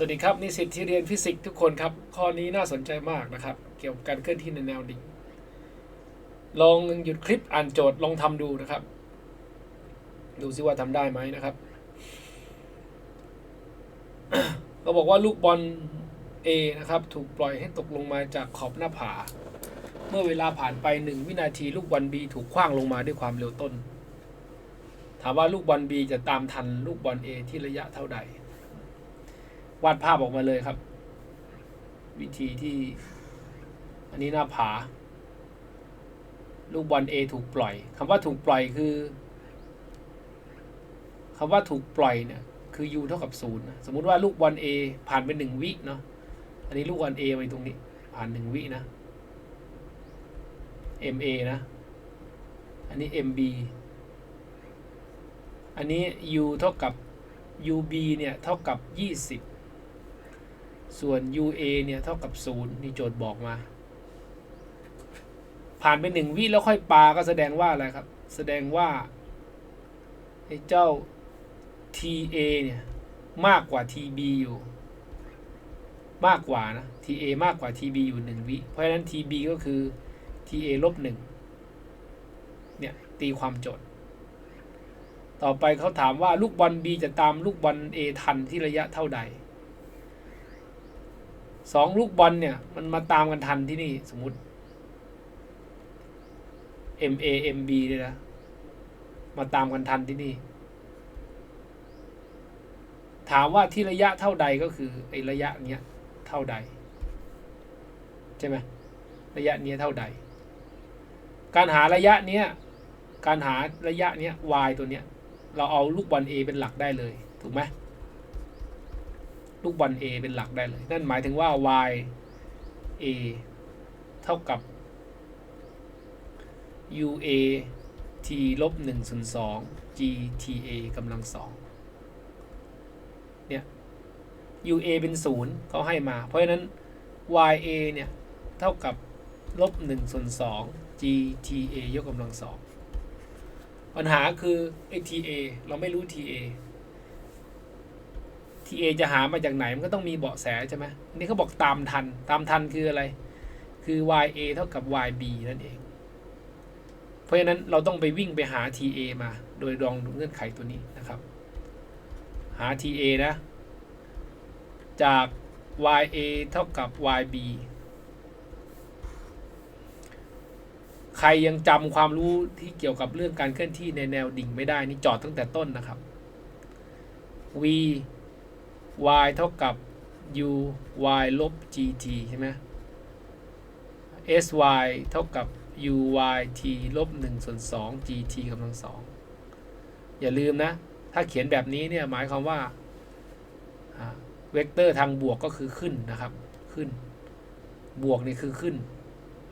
สวัสดีครับนิสิตที่เรียนฟิสิกส์ทุกคนครับ ข้อนี้น่าสนใจมากนะครับ เกี่ยวกับการเคลื่อนที่ในแนวดิ่ง ลองหยุดคลิปอ่านโจทย์ลองทำดูนะครับ ดูซิว่าทำได้ไหมนะครับเราบอกว่าลูกบอล A นะครับ ถูกปล่อยให้ตกลงมาจากขอบหน้าผา เมื่อเวลาผ่านไป 1 วินาทีลูกบอล B ถูกคว้างลงมาด้วยความเร็วต้น ถามว่าลูกบอล B จะตามทันลูกบอล A ที่ระยะเท่าใด วาดภาพออกมาเลยครับ วิธีที่ อันนี้หน้าผา ลูกบอล A ถูกปล่อยคำว่าถูกปล่อยคือคำว่าถูกปล่อยเนี่ยคือ u เท่ากับศูนย์นะสมมุติว่าลูกบอล A ผ่านไปหนึ่งวิเนาะอันนี้ลูกบอล A ไปตรงนี้ ผ่านหนึ่งวินะ MA นะ อันนี้ MB อันนี้ u เท่ากับ UB เนี่ย เท่ากับ 20 ส่วน UA เนี่ยเท่ากับ 0 นี่โจทย์บอกมา ผ่านไปหนึ่งวิแล้วค่อยปาก็แสดงว่าอะไรครับ แสดงว่าไอ้เจ้า TA เนี่ย มากกว่า TB อยู่ มากกว่านะ TA มากกว่า TB อยู่หนึ่งวิ เพราะฉะนั้น TB ก็คือ TA ลบหนึ่งเนี่ย ตีความโจทย์ ต่อไปเขาถามว่าลูกบอล B จะตามลูกบอล A ทันที่ระยะเท่าใด สองลูกบอลเนี่ย มันมาตามกันทันที่นี่สมมติ MA MB เนี่ยนะ มาตามกันทันที่นี่ ถามว่าที่ระยะเท่าใดก็คือไอ้ระยะเนี้ยเท่าใด ใช่ไหมระยะเนี้ยเท่าใด การหาระยะเนี้ยการหาระยะเนี้ย y ตัวเนี้ย เราเอาลูกบอล A เป็นหลักได้เลย ถูกไหม ลูกบอล A เป็นหลักได้เลย นั่นหมายถึงว่า y a เท่ากับ u a t ลบหนึ่งส่วนสอง g t a กำลังสองเนี่ย u a เป็นศูนย์เขาให้มา เพราะฉะนั้น y a เนี่ย เท่ากับลบหนึ่งส่วนสอง g t a ยกกำลังสองปัญหาคือไอ้ TA เราไม่รู้ t a TA TA จะหามาจากไหนมันก็ต้องมีเบาะแสใช่ไหมอันนี้เขาบอกตามทัน ตามทันคืออะไร คือ YA เท่ากับ YB นั่นเอง เพราะฉะนั้นเราต้องไปวิ่งไปหา TA มา โดยลองดูเงื่อนไขตัวนี้นะครับ หา TA นะ จาก YA เท่ากับ YB ใครยังจำความรู้ที่เกี่ยวกับเรื่องการเคลื่อนที่ในแนวดิ่งไม่ได้นี่จอดตั้งแต่ต้นนะครับ v y เท่ากับ u y ลบ gt ใช่ไหม s y เท่ากับ u y t ลบ1ส่วน2 gt กำลังสองอย่าลืมนะ ถ้าเขียนแบบนี้เนี่ยหมายความว่าเวกเตอร์ทางบวกก็คือขึ้นนะครับ ขึ้น บวกนี่คือขึ้น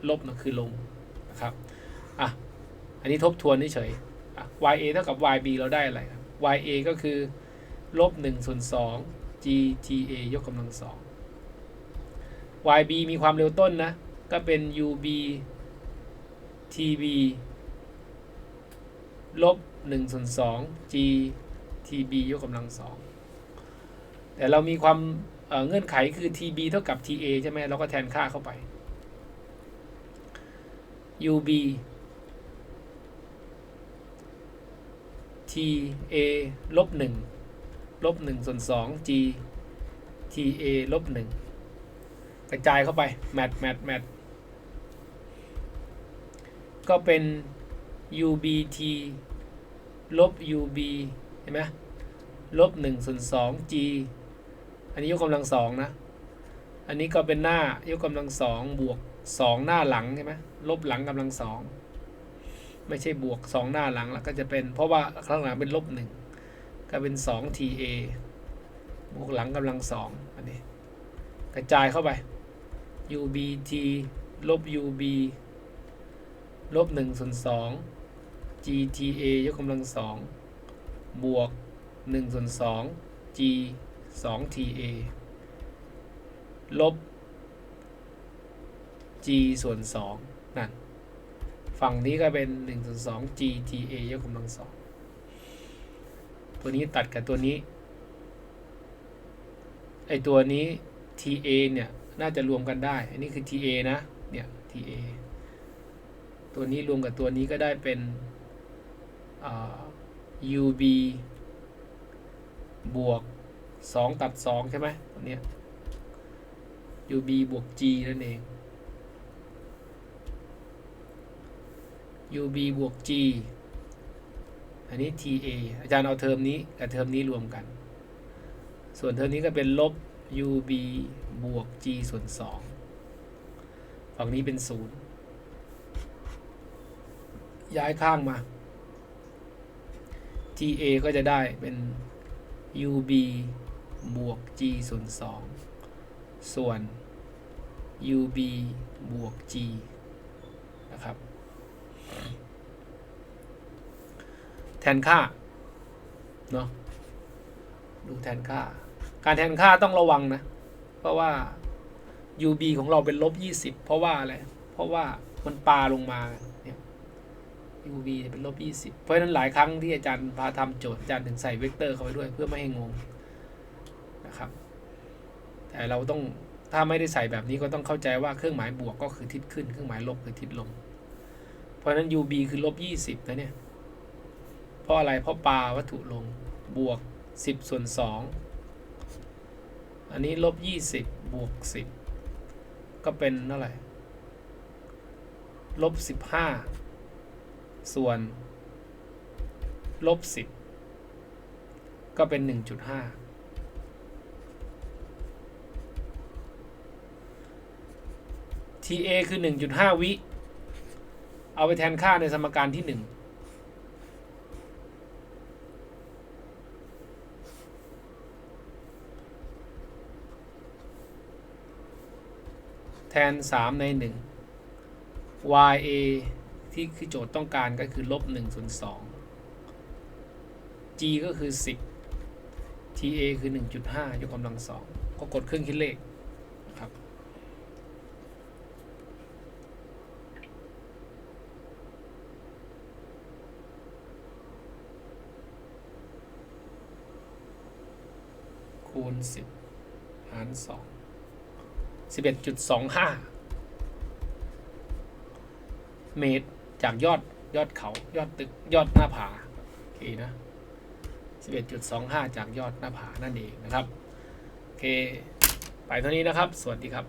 ลบนะคือลงนะครับ อะ อันนี้ทบทวนเฉย ya เท่ากับ yb เราได้อะไรครับ ya ก็คือ ลบ1ส่วน2 gta ยกกำลังสอง yb มีความเร็วต้นนะ ก็เป็น ub tb ลบ1ส่วน2 gtb ยกกำลังสอง แต่เรามีความเเงื่อนไขคือ tb เท่ากับ ta ใช่ไหมเราก็แทนค่าเข้าไป ub t a ลบหนึ่ง ลบหนึ่งส่วนสอง g t a ลบหนึ่งกระจายเข้าไป แมทแมทแมทก็เป็น ub t ลบ ub เห็นไหมลบหนึ่งส่วนสอง g อันนี้ยกกำลังสองนะ อันนี้ก็เป็นหน้ายกกำลังสองบวกสองหน้าหลังใช่ไหมลบหลังกำลังสองไม่ใช่บวกสองหน้าหลังแล้วก็จะเป็นเพราะว่าข้างหลังเป็นลบหนึ่ง ก็เป็นสอง ta บวกหลังกำลังสองอันนี้ กระจายเข้าไป ubt ลบ ub ลบหนึ่งส่วนสอง gta ยกกำลังสองบวกหนึ่งส่วนสอง g สอง ta ลบ g ส่วนสองนั่น ฝั่งนี้ก็เป็น1ส่วน2 gta ยกกำลังสอง ตัวนี้ตัดกับตัวนี้ ไอตัวนี้ TA เนี่ย น่าจะรวมกันได้ อันนี้คือ TA นะ เนี่ย TA ตัวนี้รวมกับตัวนี้ก็ได้เป็น UB บวก 2 ตัด 2 ใช่ไหมตัวเนี้ย UB บวก G นั่นเอง UB บวก G อันนี้ TA อาจารย์เอาเทอมนี้กับเทอมนี้รวมกัน ส่วนเทอมนี้ก็เป็นลบ UB บวก G ส่วน2ฝั่งนี้เป็น0ย้ายข้างมา TA ก็จะได้เป็น UB บวก G ส่วน2ส่วน UB บวก G นะครับ แทนค่าเนาะดูแทนค่า การแทนค่าต้องระวังนะ เพราะว่า UB ของเราเป็นลบ20เพราะว่าอะไร เพราะว่ามันปาลงมาเนี่ย UV เนี่ยเป็นลบ20เพราะฉะนั้นหลายครั้งที่อาจารย์พาทำโจทย์อาจารย์ถึงใส่เวกเตอร์เข้าไปด้วยเพื่อไม่ให้งงนะครับ แต่เราต้องถ้าไม่ได้ใส่แบบนี้ก็ต้องเข้าใจว่าเครื่องหมายบวกก็คือทิศขึ้น เครื่องหมายลบคือทิศลง เพราะฉะนั้น UB คือลบ20นะเนี่ย เพราะอะไรเพราะปลาวัตถุลงบวก 10 ส่วน 2 อันนี้ลบ 20 บวก 10 ก็เป็นเท่าไหร่ลบ 15 ส่วนลบ 10 ก็เป็น 1.5 TA คือ 1.5 วิ เอาไปแทนค่าในสมการที่ 1 น 3 ใน 1 ya ที่คือโจทย์ต้องการก็คือลบ1ส่วน2 g ก็คือ 10 ta คือ 1.5 ยกกำลังสองก็กดเครื่องคิดเลขครับ คูณ 10 หาร 2 11.25 เมตรจากยอดยอดเขายอดตึกยอดหน้าผาโอเคนะ 11.25 จากยอดหน้าผานั่นเองนะครับ โอเค ไปเท่านี้นะครับ สวัสดีครับ